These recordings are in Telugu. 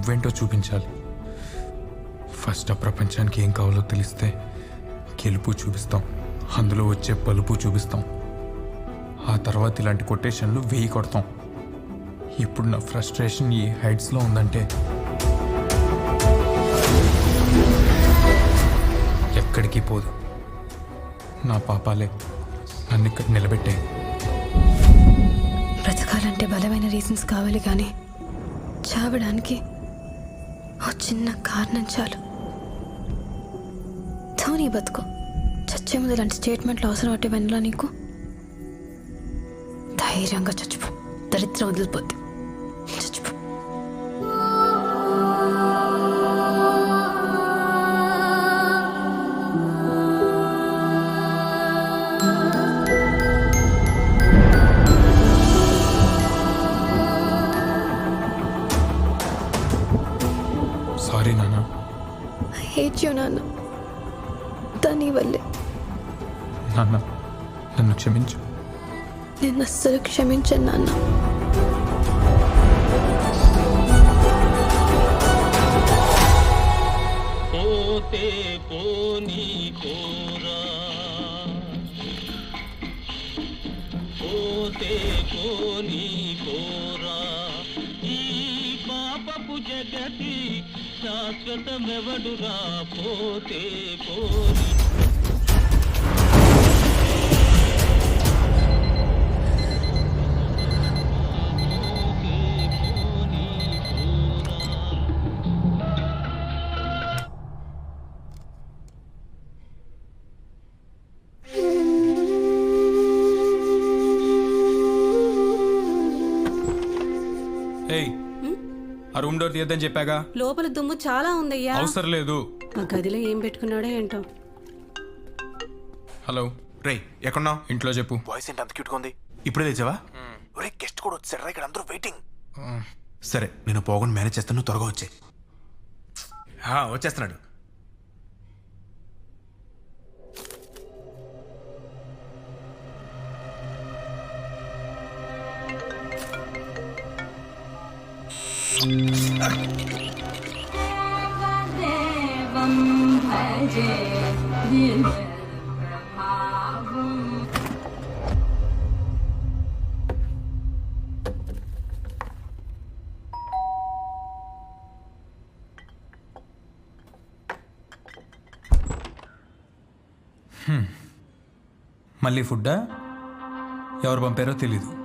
నువ్వేంటో చూపించాలి. ఫస్ట్ ఆ ప్రపంచానికి ఏం కావాలో తెలిస్తే గెలుపు చూపిస్తాం. అందులో వచ్చే పలుపు చూపిస్తాం. ఆ తర్వాత ఇలాంటి కొటేషన్లు వేయి కొడతాం. ఇప్పుడు నా ఫ్రస్ట్రేషన్ ఈ హైట్స్లో ఉందంటే ఎక్కడికి పోదు. నా పాపాలే నన్ను ఇక్కడ నిలబెట్టే. బ్రతకాలంటే బలమైన రీజన్స్ కావాలి కానీ చావడానికి ఓ చిన్న కారణం చాలు. ధోని బతుకు. చచ్చే ముందు ఇలాంటి స్టేట్మెంట్లు అవసరం అంటే వెనలా నీకు? ధైర్యంగా చచ్చిపో. దరిద్రం వదిలిపోద్ది. నాన్న. దాని వల్లే. నాన్న నన్ను క్షమించు. నేను అస్సలు క్షమించను నాన్న. పోతే పోనీ కోరా శాశ్వతమెవడురా పోతే పోనీ ఆ రూమ్ డోర్ తీయద్దని చెప్పాగా? లోపల దుమ్ము చాలా ఉందయ్యా. అవసరం లేదు. ఆ గదిలో ఏం పెట్టుకున్నాడో ఏంటో. హలో. రే ఎక్కడున్నావు? ఇంట్లో చెప్పు. వాయిస్ ఏంటి అంత క్యూట్గా ఉంది? ఇప్పుడే తెచ్చావా ఒరే గెస్ట్ కూడా వచ్చారా ఇక్కడ అందరూ వెయిటింగ్. సరే నేను పోకుండా మేనేజ్ చేస్తాను త్వరగా వచ్చే వచ్చేస్తున్నాడు. మళ్ళీ ఫుడ్డా ఎవరు పంపారో తెలీదు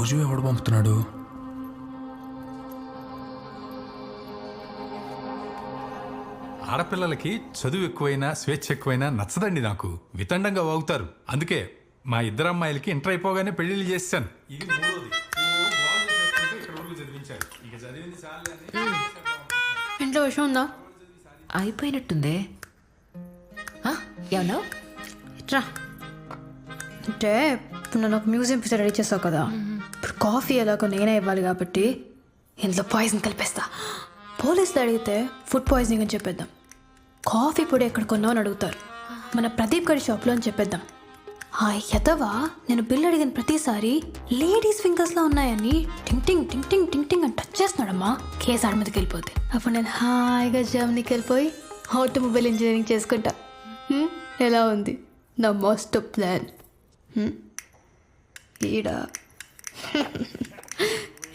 రోజు ఎవడు పంపుతున్నాడు? ఆడపిల్లలకి చదువు ఎక్కువైనా స్వేచ్ఛ ఎక్కువైనా నచ్చదండి నాకు. వితండంగా వాగుతారు. అందుకే మా ఇద్దరు అమ్మాయిలకి ఇంటర్ అయిపోగానే పెళ్ళిళ్ళు చేశాను ఇది మూడోది. ఓ, గోల చేసేస్తుంటే ఇక్కడ ఊర్లో చదివించారు. ఇక చదివింది చాలులే అని ఇంట్లో విషయం ఉందా? అయిపోయినట్టుందే. ఆ, ఏమన్నావు రా అంటే ఇప్పుడు నన్ను ఒక మ్యూజియం పిక్చర్ రెడీ చేస్తావు కదా. ఇప్పుడు కాఫీ ఎలాగో నేనే ఇవ్వాలి కాబట్టి ఇందులో పాయిజన్ కలిపేస్తా. పోలీసులు అడిగితే ఫుడ్ పాయిజనింగ్ అని చెప్పేద్దాం. కాఫీ పొడి ఎక్కడ కొన్నావు అని అడుగుతారు. మన ప్రదీప్ గారి షాప్లో అని చెప్పేద్దాం. ఆ యథవా నేను బిల్ అడిగిన ప్రతిసారి లేడీస్ ఫింగర్స్లో ఉన్నాయని టింగ్ టింగ్ టింగ్ టింగ్ టింగ్ టింగ్ అని టచ్ చేస్తున్నాడమ్మా. కేసు ఆడ మీదకి వెళ్ళిపోతే. అప్పుడు నేను హాయిగా జర్మనీకి వెళ్ళిపోయి ఆటోమొబైల్ ఇంజనీరింగ్ చేసుకుంటా. ఎలా ఉంది? నా మోస్ట్ ప్లాన్. ఈడ.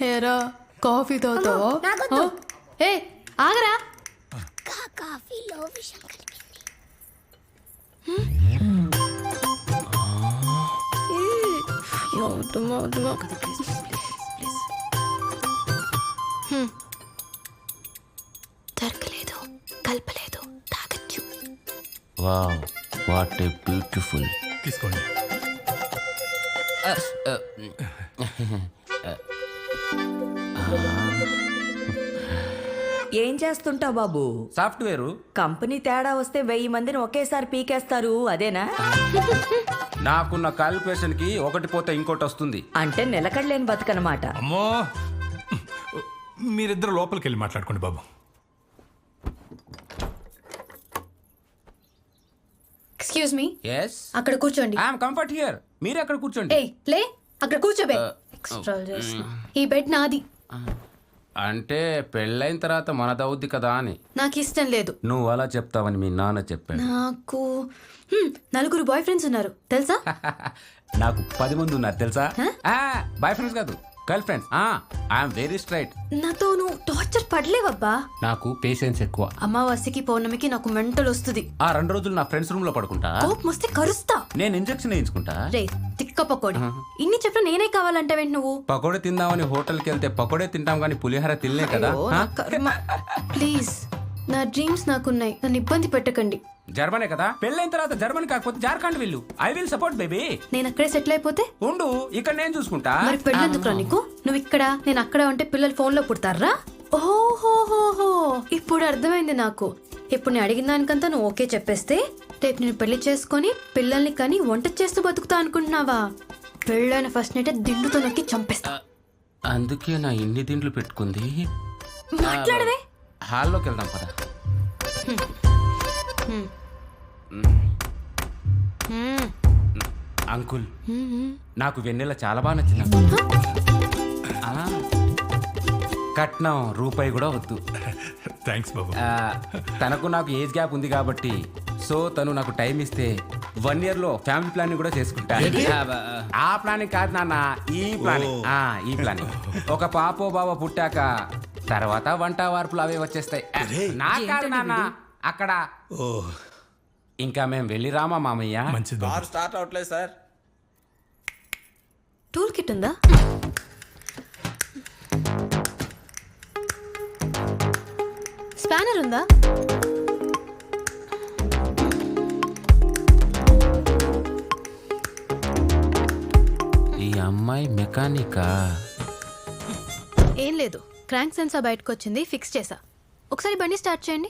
ఏరా కాఫీ తాగుతావా? ఆ? ఏ ఆగరా. వద్దుమా వద్దుమా. హ్మ్. దొరకలేదు కలపలేదు తాగచ్చు. Wow what a beautiful. తీసుకోండి. ఏం చేస్తుంటావు బాబు? సాఫ్ట్వేరు. కంపెనీ తేడా వస్తే వెయ్యి మందిని ఒకేసారి పీకేస్తారు అదేనా? నాకున్న క్యాలిక్యులేషన్కి ఒకటి పోతే ఇంకోటి వస్తుంది. అంటే నిలకడలేని బతుకనమాట. అమ్మో! మీరిద్దరు లోపలికి వెళ్ళి మాట్లాడుకోండి బాబు. ఎక్స్క్యూజ్ మీ ఎస్ అక్కడ కూర్చోండి. ఐఎమ్ కంఫర్ట్ హియర్ మీరు అక్కడ కూర్చోండి? ఏయ్ లే. అక్కడ కూర్చోబే. చేస్తున్నా. ఈ బెడ్ నాది. అంటే పెళ్ళైన తర్వాత మనదవుద్ది కదా అని. నాకు ఇష్టం లేదు. నువ్వు అలా చెప్తావని మీ నాన్న చెప్పాడు. నాకు హ్మ్, నలుగురు బాయ్ ఫ్రెండ్స్ ఉన్నారు. తెలుసా? నాకు పది మంది ఉన్నారు తెలుసా? బాయ్ ఫ్రెండ్స్ కాదు girl friends I'm very straight. నాతో నువ్వు టార్చర్ పడలేవబ్బా. నాకు పేషెన్స్ ఎక్కువ. అమావాస్యకి పౌర్ణమికి నాకు మెంటల్ వస్తుంది ఆ రెండు రోజులు నా ఫ్రెండ్స్ రూమ్లో పడుకుంటా? కోపం వస్తే కరుస్తా. నేను ఇంజెక్షన్ వేయించుకుంటా? రే తిక్క పకోడి. ఇన్ని చెప్పిన నేనే కావాలంటావేంటి నువ్వు. పకోడే తిందామని హోటల్కి వెళ్తే పకోడే తింటాం కానీ పులిహోర తినలే కదా. ప్లీజ్. నా డ్రీమ్స్ నాకున్నాయి. నన్ను ఇబ్బంది పెట్టకండి. జర్మనీ కదా? పెళ్ళైన తర్వాత జర్మనీ కాకపోతే జార్ఖండ్ వెళ్ళు. I will support baby. నేను అక్కడే సెటిల్ అయిపోతే? ఉండు ఇక్కడ నేను చూసుకుంటా. మరి పెళ్ళెందుకురా నీకు? నువ్వు ఇక్కడ నేను అక్కడ ఉంటే పిల్లలు ఫోన్లో పుడతారా? ఓహోహోహో ఇప్పుడు అర్థమైంది నాకు. ఇప్పుడు నేను అడిగిన దానికంతా నువ్వు ఓకే చెప్పేస్తే రేపు నేను పెళ్ళి చేసుకొని పిల్లల్ని కని వంట చేస్తూ బతుకుతా అనుకుంటున్నావా? పెళ్ళైన ఫస్ట్ నైట్ దిండుతో నొక్కి చంపేస్తా. అందుకే నా ఇన్ని దిండ్లు పెట్టుకుంది. మాట్లాడవే. హాల్లోకి వెళ్దాం పద. అంకుల్ నాకు వెన్నెల చాలా బాగా నచ్చింది కట్నం రూపాయి కూడా వద్దు. థ్యాంక్స్ బాబు. తనకు నాకు ఏజ్ గ్యాప్ ఉంది కాబట్టి సో తను నాకు టైం ఇస్తే వన్ ఇయర్లో ఫ్యామిలీ ప్లానింగ్ కూడా చేసుకుంటా. ఆ, ప్లానింగ్ కాదు నాన్న ఈ ప్లానింగ్. ఆ, ఈ ప్లానింగ్. ఒక పాపో బాబో పుట్టాక తర్వాత వంట వార్పులు అవే వచ్చేస్తాయి. నా కాదు నాన్న. అక్కడ ఇంకా మేము వెళ్ళి రామా మామయ్య? మంచిది బాబు స్టార్ట్ అవట్లేదు సార్. టూల్ కిట్ ఉందా? స్పానర్ ఉందా? ఈ అమ్మాయి మెకానికా? ఏం లేదు. క్రాంక్ సెన్సార్ బయటకు వచ్చింది ఫిక్స్ చేసా. ఒకసారి బండి స్టార్ట్ చేయండి.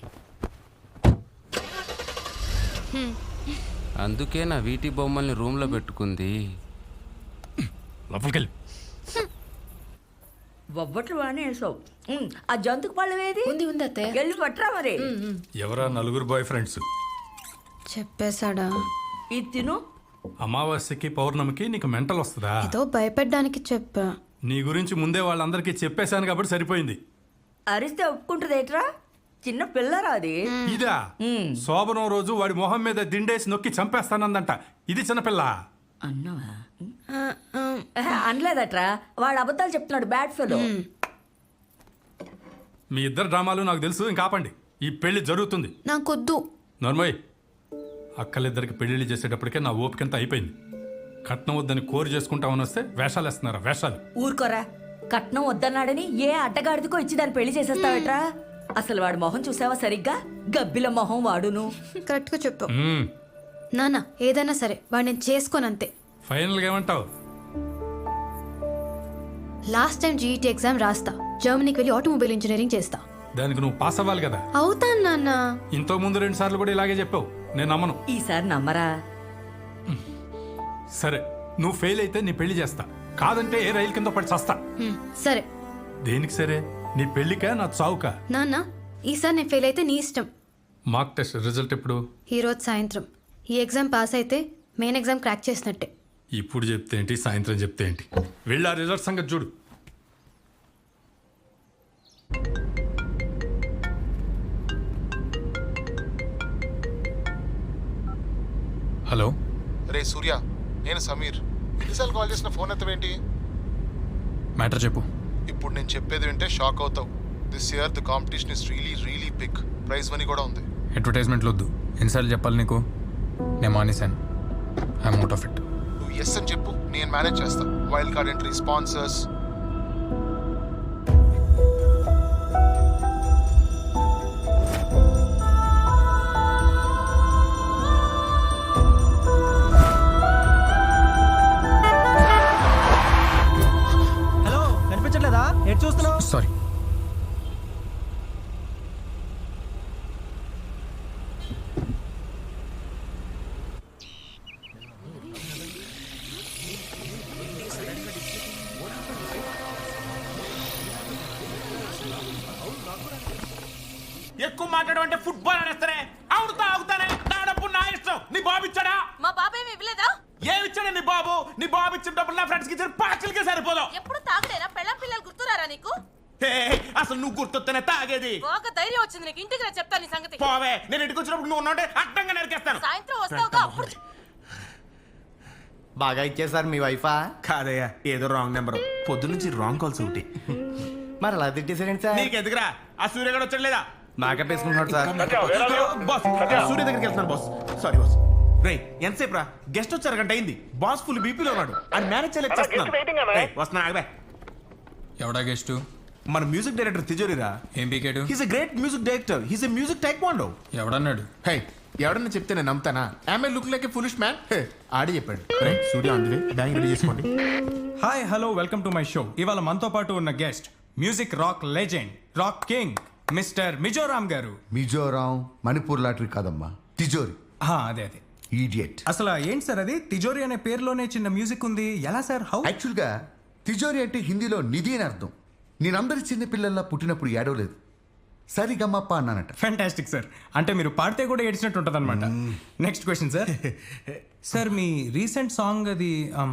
అందుకే నా వీటి బొమ్మల్ని రూమ్లో పెట్టుకుంది. లోపలికి వెళ్ళి బొబ్బట్లు బాగానే వేసావు ఆ జంతుకు పళ్ళం ఏది? ఉంది ఉంది అత్తయ్య. వెళ్ళి పట్టరా మరి. ఎవరా నలుగురు బాయ్ ఫ్రెండ్స్ చెప్పేశాడా? ఇది తిను. అమావాస్యకి పౌర్ణమికి నీకు మెంటల్ వస్తుందా? ఏదో భయపెట్టడానికి చెప్పా. నీ గురించి ముందే వాళ్ళందరికీ చెప్పేశాను కాబట్టి సరిపోయింది. అరిస్తే ఒప్పుకుంటుంది ఏట్రా? చిన్న పిల్లరా అది? ఇదా? శోభనం రోజు వాడి మొహం మీద దిండేసి నొక్కి చంపేస్తానందంట. ఇది చిన్నపిల్ల అన్నావా? అనలేదట్రా. వాడు అబద్ధాలు చెప్తున్నాడు బ్యాడ్ ఫెలో మీ ఇద్దరు డ్రామాలు నాకు తెలుసు ఇంకా ఆపండి. ఈ పెళ్ళి జరుగుతుంది. నాకొద్దు. నర్మయ్ అక్కలిద్దరికి పెళ్ళిళ్ళు చేసేటప్పటికే నా ఓపికంతా అయిపోయింది. కట్నం వద్దని కోరి చేసుకుంటామని వస్తే వేషాలు వేస్తున్నారా? వేషాలు. ఊరుకోరా. కట్నం వద్దన్నాడని ఏ అడ్డగాడిదికో ఇచ్చి దాన్ని పెళ్ళి చేసేస్తావట్రా? అసలు వాడి మొహం చూసావా సరిగ్గా? గబ్బిల మొహం వాడును. కరెక్ట్గా చెప్పు మ్మ్. నాన్న ఏదైనా సరే వాడు నేను చేసుకోనంతే. ఫైనల్గా ఏమంటావు? లాస్ట్ టైం జీఈటీ ఎగ్జామ్ రాస్తా. జర్మనీకి వెళ్ళి ఆటోమొబైల్ ఇంజనీరింగ్ చేస్తా. దానికి నువ్వు పాస్ అవ్వాలి కదా. అవుతాను నాన్న. ఇంతో ముందు రెండు సార్లు కూడా ఇలాగే చెప్పావు. నేను నమ్మను. ఈసారి నమ్మరా? సరే నువ్వు ఫెయిల్ అయితే నీ పెళ్ళి చేస్తా. కాదంటే ఏ రైలు కింద పడి చస్తా. హ్మ్, సరే. దేనికి సరే? నీ పెళ్ళికా నా చావుకా? నాన్న ఈసారి నేను ఫెయిల్ అయితే నీ ఇష్టం. మార్క్ టెస్ట్ రిజల్ట్ ఎప్పుడు? ఈ రోజు సాయంత్రం. ఈ ఎగ్జామ్ పాస్ అయితే మెయిన్ ఎగ్జామ్ క్రాక్ చేసినట్టే. ఇప్పుడు చెప్తే ఏంటి సాయంత్రం చెప్తే ఏంటి? వెళ్ళి ఆ రిజల్ట్ సంగతి చూడు. హలో? రే సూర్య నేను సమీర్. ఎన్నిసార్లు కాల్ చేసిన ఫోన్ ఎత్తవేంటి? మ్యాటర్ చెప్పు. ఇప్పుడు నేను చెప్పేది వింటే షాక్ అవుతావు. This year the competition is really really big prize money కూడా ఉంది. అడ్వర్టైజ్మెంట్లు వద్దు. ఎన్నిసార్లు చెప్పాలి నీకు. నేను మానేశాను. ఐఎమ్ అవుట్ ఆఫ్ ఇట్ నువ్వు ఎస్ అని చెప్పు. నేను మేనేజ్ చేస్తా. వైల్డ్ కార్డ్ ఎంట్రీ స్పాన్సర్స్ ఎటు చూస్తున్నావు? సారీ ఎక్కువ మాట్లాడమంటే ఫుట్బాల్ అనేస్తానే. ఆడుతా ఆగుతానే. నా డబ్బు నా ఇష్టం. నీ బాబు ఇచ్చాడా? మా బాబాయ్ ఏమి ఇవ్వలేదా? ఏమి ఇచ్చాడా నీ బాబు? నీ బాబు ఇచ్చిన డబ్బులు నా ఫ్రెండ్స్కి ఇచ్చిన పార్సల్కే సరిపోదాం ఎప్పుడు తాగడేనా పెళ్ళం పిల్లలు గుర్తురారా నీకు? హే, అసలు నువ్వు గుర్తొస్తేనే తాగేది. ఒక ధైర్యం వచ్చింది నీకు. ఇంటికి రా చెప్తాను నీ సంగతి. పోవే నేను ఇంటికి వచ్చినప్పుడు నువ్వు ఉన్నాంటే అడ్డంగా నరికేస్తాను. సాయంత్రం వస్తావుగా. అప్పుడు బాగా ఇచ్చేసారు మీ వైఫా? కాదయ్యా ఏదో రాంగ్ నెంబర్. పొద్దు నుంచి రాంగ్ కాల్స్ ఒకటి. మరి అలా తిట్టేసారండి సార్? నీకు ఎదుగురా ఆ సూర్య కూడా వచ్చాడు లేదా? మేకప్ వేసుకుంటున్నాడు సార్. బాస్ సూర్య దగ్గరికి వెళ్తున్నాను బాస్. Sorry boss. రేయ్ ఎంతసేపు రా? గెస్ట్ వచ్చారు గంట అయింది. బాస్ ఫుల్ బీపీలో ఉన్నాడు. అని మేనేజ్ చేయలేక చేస్తున్నాను. రేయ్, వస్తున్నా ఆగబే ఎవడా గెస్ట్? మన మ్యూజిక్ డైరెక్టర్ తిజోరిరా. ఏం పీకాడు? He's a great music director he's a music taekwondo ఎవడన్నాడు? Hey ఎవడన్నా చెప్తే నేను నమ్ముతానా? ఆమె look like a foolish man ఆడి చెప్పాడు. సూర్య అందువే బ్యాంక్ రెడీ చేసుకోండి. Hi hello welcome to my show ఇవాళ మనతో పాటు ఉన్న guest music rock legend rock king mister Mizoram గారు. మిజోరాం మణిపూర్ లాటరీ కాదమ్మా తిజోరి. ఆ, అదే అదే. ఈడియట్ అసలు ఏంటి సార్ అది? తిజోరి అనే పేరులోనే చిన్న మ్యూజిక్ ఉంది. ఎలా సార్? హౌ యాక్చువల్గా తిజోరి అంటే హిందీలో నిధి అని అర్థం. నేనందరి చిన్న పిల్లల్లా పుట్టినప్పుడు ఏడవలేదు. సరిగమ్మప్ప అన్నానట. ఫ్యాంటాస్టిక్ సార్ అంటే మీరు పాడితే కూడా ఏడ్చినట్టు ఉంటుంది అనమాట నెక్స్ట్ క్వశ్చన్ సార్ సార్ మీ రీసెంట్ సాంగ్ అది um,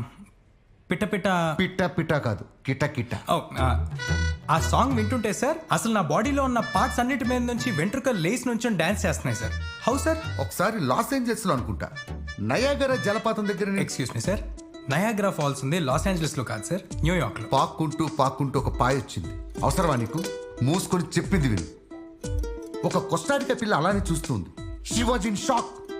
పిట్ట పిట్ట పిట్ట పిట్ట కాదు. కిట కిట ఆ, సాంగ్ వింటుంటే సార్ అసలు నా బాడీలో ఉన్న పార్ట్స్ అన్నిటి మీద నుంచి వెంట్రుకలు లేస్ నుంచి డాన్స్ చేస్తున్నాయి సార్ హౌ సార్ ఒకసారి లాస్ ఏంజల్స్లో అనుకుంటా. నయాగర జలపాతం దగ్గర excuse me sir Niagara falls ఉంది లాస్ ఏంజలస్లో కాదు సార్ న్యూయార్క్లో పాక్కుంటూ పాక్కుంటూ ఒక పాయ వచ్చింది. అవసరమా నీకు? మూసుకొని చెప్పింది విను. ఒక కొస్టారిక పిల్ల అలానే చూస్తుంది. షీ వాజ్ ఇన్ షాక్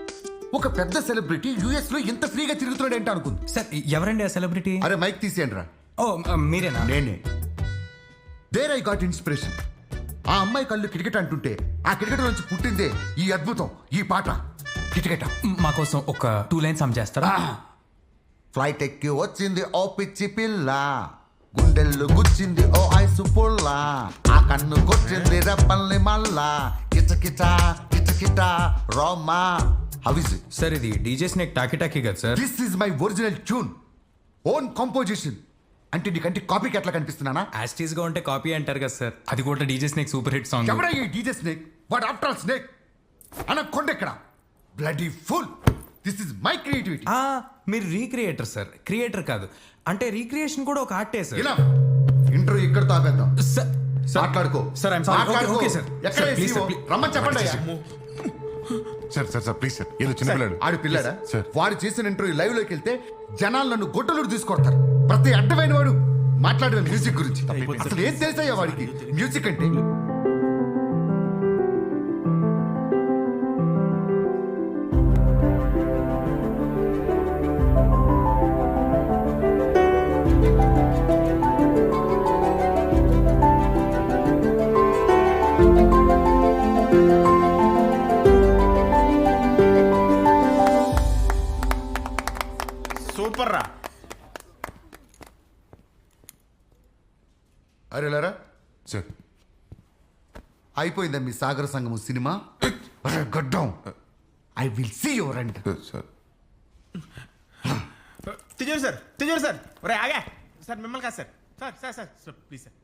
ఒక పెద్ద సెలబ్రిటీ యుఎస్లో ఎంత ఫ్రీగా తిరుగుతున్నాడు ఏంటి అనుకుంది? సార్ ఎవరండి ఆ సెలబ్రిటీ? అరే మైక్ తీసేయండి రా. ఓ మీరేనా? నేనే. దేర్ ఐ గాట్ ఇన్స్పిరేషన్ ఆ అమ్మాయి కళ్ళు కిటకిట అంటుంటే ఆ కిటకిట నుంచి పుట్టిందే ఈ అద్భుతం ఈ పాట. కిటకిట మా కోసం ఒక టూ లైన్స్ సమ్ చేస్తారా? ఫ్లైట్ ఎక్కి వచ్చింది ఓ పిచ్చి పిల్ల. గుండెల్లో గుచ్చింది ఓ ఐసు పుల్ల. ఆ కన్ను కొట్టింది రెప్పల్ని మళ్ళా కిచకిట కిచకిట రోమా. హవిజ్ సార్ ఇది డీజే స్నేక్ టాకీ టాకీ కదా sir. This is my original tune own composition అంటే నీకంటే కాపీకి ఎట్లా కనిపిస్తున్నానా? యాస్టీస్గా ఉంటే కాపీ అంటారు కదా సార్. అది కూడా DJ snake super hit song. ఎవడా ఈ DJ snake? What after snake. అన్న కొండ ఎక్కడ? Bloody fool this is my creativity ఆ, మీరు రీక్రియేటర్ సార్ క్రియేటర్ కాదు. అంటే రీక్రియేషన్ కూడా ఒక ఆర్టే సార్ ఇలా. ఇంటర్వ్యూ ఇక్కడ తాపేద్దాం. సార్ సార్ మాట్లాడుకో. సార్ ఐమ్ సారీ ఓకే మాట్లాడుకో. ఓకే సార్ ఎక్కడ సార్ ప్లీజ్ SEO? రమ్మని చెప్పండి అయ్యా. Sir sir sir please sir ఏదో చిన్నపిల్లాడు. ఆడు పిల్లడా? సార్ వాడు చేసిన ఇంటర్వ్యూ లైవ్లోకి వెళ్తే జనాలు నన్ను గొడ్డలు తీసుకొడతారు. ప్రతి అడ్డమైన వాడు మాట్లాడిన మ్యూజిక్ గురించి. అసలు ఏం తెలుసయ్యా వాడికి? మ్యూజిక్ అంటే సార్. అయిపోయిందా మీ సాగర సంగము సినిమా? గడ్డం. I will see your and sir తిజోరి sir తిజోరి సార్. ఒరే ఆగా. సార్ మిమ్మల్ని కాదు sir. Sir sir sir sir please sir.